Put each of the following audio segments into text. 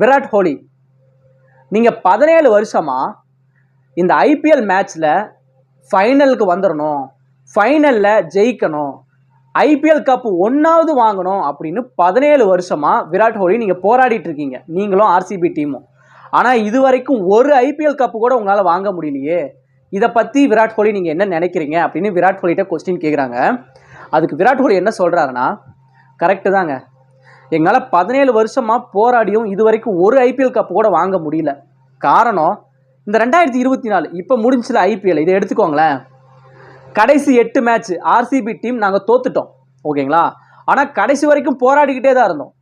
விராட் கோலி. நீங்கள் பதினேழு வருஷமாக இந்த ஐபிஎல் மேட்ச்சில் ஃபைனலுக்கு வந்துடணும் ஃபைனலில் ஜெயிக்கணும் ஐபிஎல் கப் ஒன்றாவது வாங்கணும் அப்படின்னு பதினேழு வருஷமாக விராட் கோலி நீங்கள் போராடிட்டு இருக்கீங்க. நீங்களும் ஆர்சிபி டீமும். ஆனால் இது வரைக்கும் ஒரு ஐபிஎல் கப்பு கூட உங்களால் வாங்க முடியலையே. இதை பற்றி விராட் கோலி நீங்கள் என்ன நினைக்கிறீங்க அப்படின்னு விராட் கோலிகிட்ட கொஸ்டின் கேட்குறாங்க அதுக்கு விராட் கோலி என்ன சொல்கிறாருன்னா கரெக்டு தாங்க. எங்களால் பதினேழு வருஷமாக போராடியும் இது வரைக்கும் ஒரு ஐபிஎல் கப்பு கூட வாங்க முடியல. காரணம் இந்த ரெண்டாயிரத்தி இருபத்தி நாலு இப்போ முடிஞ்சில ஐபிஎல் இதை எடுத்துக்கோங்களேன். கடைசி எட்டு மேட்ச் ஆர்சிபி டீம் நாங்கள் தோத்துட்டோம். ஓகேங்களா? ஆனால் கடைசி வரைக்கும் போராடிக்கிட்டே தான் இருந்தோம்.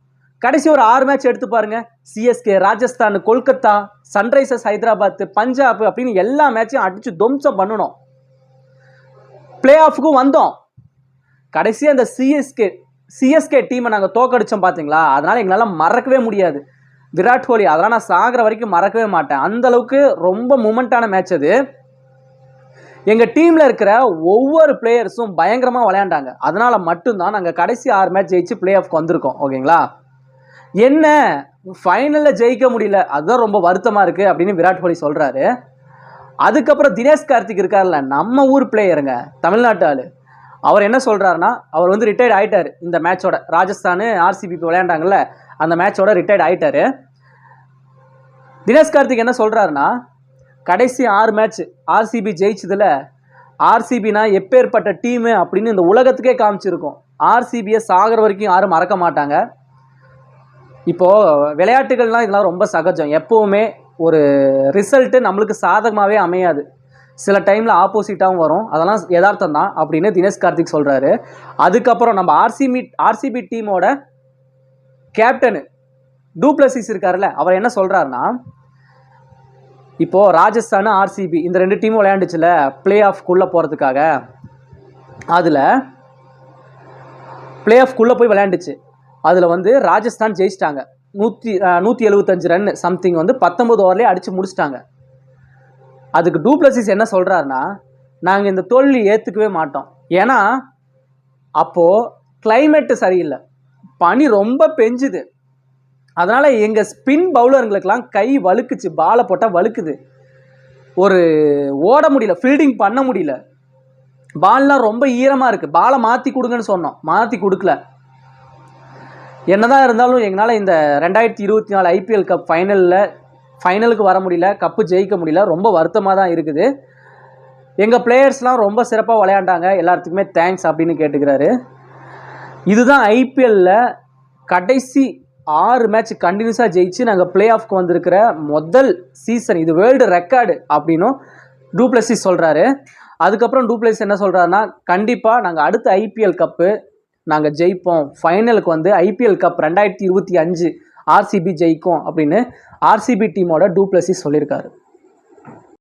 கடைசி ஒரு ஆறு மேட்ச் எடுத்து பாருங்க. சிஎஸ்கே ராஜஸ்தான் கொல்கத்தா சன்ரைசர்ஸ் ஹைதராபாத் பஞ்சாப் அப்படின்னு எல்லா மேட்சையும் அடிச்சு துவம்சம் பண்ணணும் பிளே ஆஃப்க்கும் வந்தோம். கடைசி அந்த சிஎஸ்கே சிஎஸ்கே டீமை நாங்கள் தோக்கடிச்சோம் பார்த்தீங்களா அதனால் எங்களால் மறக்கவே முடியாது. விராட் கோலி அதெல்லாம் நான் சாகிற வரைக்கும் மறக்கவே மாட்டேன். அந்த அளவுக்கு ரொம்ப மூமெண்ட்டான மேட்ச் அது. எங்கள் டீமில் இருக்கிற ஒவ்வொரு பிளேயர்ஸும் பயங்கரமாக விளையாண்டாங்க. அதனால் மட்டும்தான் நாங்கள் கடைசி ஆறு மேட்ச் ஜெயிச்சு பிளே ஆஃப்க்கு வந்திருக்கோம். ஓகேங்களா? என்ன? ஃபைனலில் ஜெயிக்க முடியல. அதுதான் ரொம்ப வருத்தமாக இருக்குது அப்படின்னு விராட் கோலி சொல்கிறாரு அதுக்கப்புறம் தினேஷ் கார்த்திக் இருக்கார்ல நம்ம ஊர் பிளேயருங்க தமிழ்நாட்டு ஆள். அவர் என்ன சொல்கிறாருன்னா அவர் வந்து ரிட்டையர்ட் ஆகிட்டார் இந்த மேட்சோட ராஜஸ்தான் ஆர்சிபி விளையாண்டாங்கல்ல அந்த மேட்சோட ரிட்டையர்ட் ஆகிட்டாரு தினேஷ் கார்த்திக் என்ன சொல்கிறாருன்னா கடைசி ஆறு மேட்ச் ஆர்சிபி ஜெயிச்சதில் ஆர்சிபினா எப்பேற்பட்ட டீமு அப்படின்னு இந்த உலகத்துக்கே காமிச்சிருக்கோம். ஆர்சிபியை சாகிற வரைக்கும் யாரும் மறக்க மாட்டாங்க. இப்போது விளையாட்டுகள்லாம் இதெல்லாம் ரொம்ப சகஜம். எப்போவுமே ஒரு ரிசல்ட்டு நம்மளுக்கு சாதகமாகவே அமையாது. சில டைமில் ஆப்போசிட்டாகவும் வரும். அதெல்லாம் யதார்த்தம் தான். அப்படின்னு தினேஷ் கார்த்திக் சொல்கிறாரு அதுக்கப்புறம் நம்ம ஆர்சிபி ஆர்சிபி டீமோட கேப்டனு டூப்ளசிஸ் இருக்கார்ல அவர் என்ன சொல்கிறாருன்னா இப்போது ராஜஸ்தான் ஆர்சிபி இந்த ரெண்டு டீமும் விளையாண்டுச்சுல பிளே ஆஃப்குள்ளே போகிறதுக்காக அதில் பிளே ஆஃப்குள்ளே போய் விளையாண்டுச்சு. அதில் வந்து ராஜஸ்தான் ஜெயிச்சிட்டாங்க. நூற்றி நூற்றி எழுபத்தஞ்சு ரன் சம்திங் வந்து பத்தொம்பது ஓவர்லேயே அடித்து முடிச்சிட்டாங்க. அதுக்கு டூப்ளசிஸ் என்ன சொல்கிறாருன்னா நாங்கள் இந்த தோல்வி ஏற்றுக்கவே மாட்டோம். ஏன்னா அப்போது கிளைமேட்டு சரியில்லை. பனி ரொம்ப பெஞ்சுது. அதனால் எங்கள் ஸ்பின் பவுலருங்களுக்கெல்லாம் கை வலுக்குச்சு பாலை போட்டால் வழுக்குது. ஒரு ஓட முடியல ஃபீல்டிங் பண்ண முடியல. பால்லாம் ரொம்ப ஈரமாக இருக்குது பாலை மாற்றி கொடுங்கன்னு சொன்னோம். மாற்றி கொடுக்கல. என்னதான் இருந்தாலும் எங்களால் இந்த ரெண்டாயிரத்தி இருபத்தி நாலு ஐபிஎல் கப் ஃபைனலில் ஃபைனலுக்கு வர முடியல கப்பு ஜெயிக்க முடியல ரொம்ப வருத்தமாக தான் இருக்குது. எங்கள் பிளேயர்ஸ்லாம் ரொம்ப சிறப்பாக விளையாண்டாங்க. எல்லாத்துக்குமே தேங்க்ஸ் அப்படின்னு கேட்டுக்கிறாரு. இதுதான் ஐபிஎல்லில் கடைசி ஆறு மேட்ச் கண்டினியூஸாக ஜெயிச்சு நாங்கள் பிளே ஆஃப்க்கு வந்திருக்கிற முதல் சீசன் இது வேர்ல்டு ரெக்கார்டு அப்படின்னும் டூப்ளசிஸ் சொல்கிறாரு அதுக்கப்புறம் டூப்ளஸ் என்ன சொல்கிறாருன்னா கண்டிப்பாக நாங்கள் அடுத்த ஐபிஎல் கப்பு நாங்கள் ஜெயிப்போம். ஃபைனலுக்கு வந்து ஐபிஎல் கப் ரெண்டாயிரத்தி இருபத்தி அஞ்சு ஆர்சிபி ஜெயிக்கும் அப்படின்னு ஆர்சிபி டீமோட டூப்ளசிஸ் சொல்லியிருக்காரு.